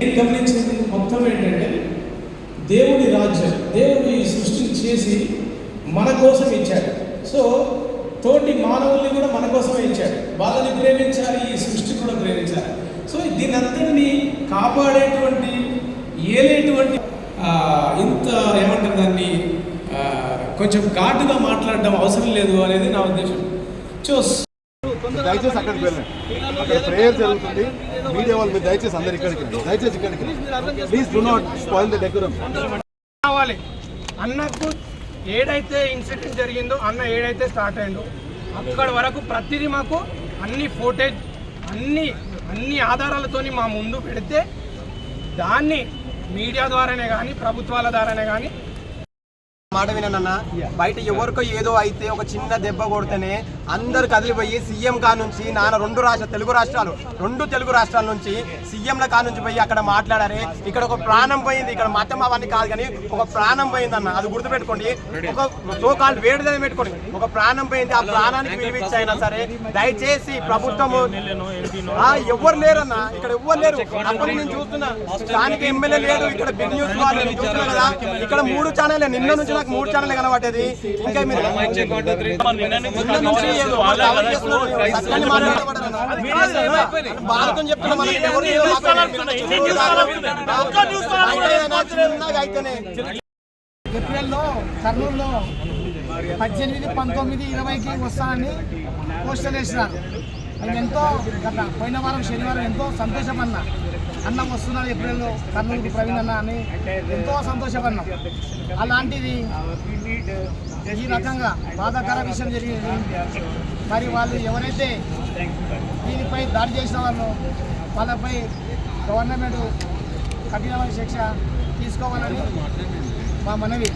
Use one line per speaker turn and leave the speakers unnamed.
నేను గమనించింది మొత్తం ఏంటంటే దేవుడి రాజ్యం దేవుడు ఈ సృష్టిని చేసి మన కోసం ఇచ్చాడు. సో తోటి మానవుల్ని కూడా మన కోసమే ఇచ్చాడు. వాళ్ళని ప్రేమించాలి ఈ సృష్టి కూడా ప్రేమించాలి. సో దీని అంతటిని కాపాడేటువంటి ఏలేటువంటి ఇంత ఏమంటారు దాన్ని కొంచెం ఘాటుగా మాట్లాడడం అవసరం లేదు అనేది నా ఉద్దేశం. చూస్
దయచేసి అక్కడికి వెళ్ళండి. అక్కడ ప్రేయర్ జరుగుతుంది. మీడియా వాళ్ళు మీరు దయచేసి అందరు ఇక్కడికి. దయచేసి ఇక్కడికి please do not spoil the decorum
కావాలి. అన్నకు ఏడైతే ఇన్సిడెంట్ జరిగిందో అన్న ఏడైతే స్టార్ట్ అయిందో అక్కడ వరకు ప్రతిదీ మాకు అన్ని ఫోటేజ్ అన్ని అన్ని ఆధారాలతోని మా ముందు పెడితే దాన్ని మీడియా ద్వారానే కానీ ప్రభుత్వాల ద్వారానే కానీ
మాట వినన్న బయట ఎవరికో ఏదో అయితే ఒక చిన్న దెబ్బ కొడితేనే అందరు కదిలిపోయి సీఎం కా నుంచి నాన్న రెండు రాష్ట్ర తెలుగు రాష్ట్రాలు రెండు తెలుగు రాష్ట్రాల నుంచి సీఎంల కా నుంచి పోయి అక్కడ మాట్లాడారే. ఇక్కడ ఒక ప్రాణం పోయింది. ఇక్కడ మతం అవన్నీ కాదు కానీ ఒక ప్రాణం పోయింది అన్న అది గుర్తుపెట్టుకోండి. ఒక సో కాల్డ్ వేడిదని పెట్టుకోండి. ఒక ప్రాణం పోయింది. ఆ ప్రాణానికి విలువిచ్చైనా సరే దయచేసి ప్రభుత్వము ఆ, ఎవ్వరు లేరన్న. ఇక్కడ ఎవ్వరు లేరు. అప్పుడు నేను చూస్తున్నా. స్థానిక ఎమ్మెల్యే లేడు. ఇక్కడ బిగ్ న్యూస్ వాళ్ళు నేను చూస్తున్నా కదా. ఇక్కడ మూడు ఛానల్ నిన్న నుంచి నాకు మూడు ఛానల్ కనబట్టేది ఇంకా మీరు నిన్న నుంచి చెప్తున్నా
ఏప్రిల్లో కర్నూలులో పద్దెనిమిది పంతొమ్మిది ఇరవైకి వస్తానని పోస్టర్ వేసినారు. ఎంతో గత పోయిన వారం శనివారం ఎంతో సంతోషపడినా. అన్న వస్తున్నాడు ఏప్రిల్లో కర్నూలు ప్రవీణ్ అన్న అని ఎంతో సంతోషపడినాం అలాంటిది ఈ రకంగా బాధాకర విషయం జరిగింది. మరి వాళ్ళు ఎవరైతే దీనిపై దాడి చేసిన వాళ్ళు వాళ్ళపై గవర్నమెంట్ కఠినమైన శిక్ష తీసుకోవాలని మా మనవి.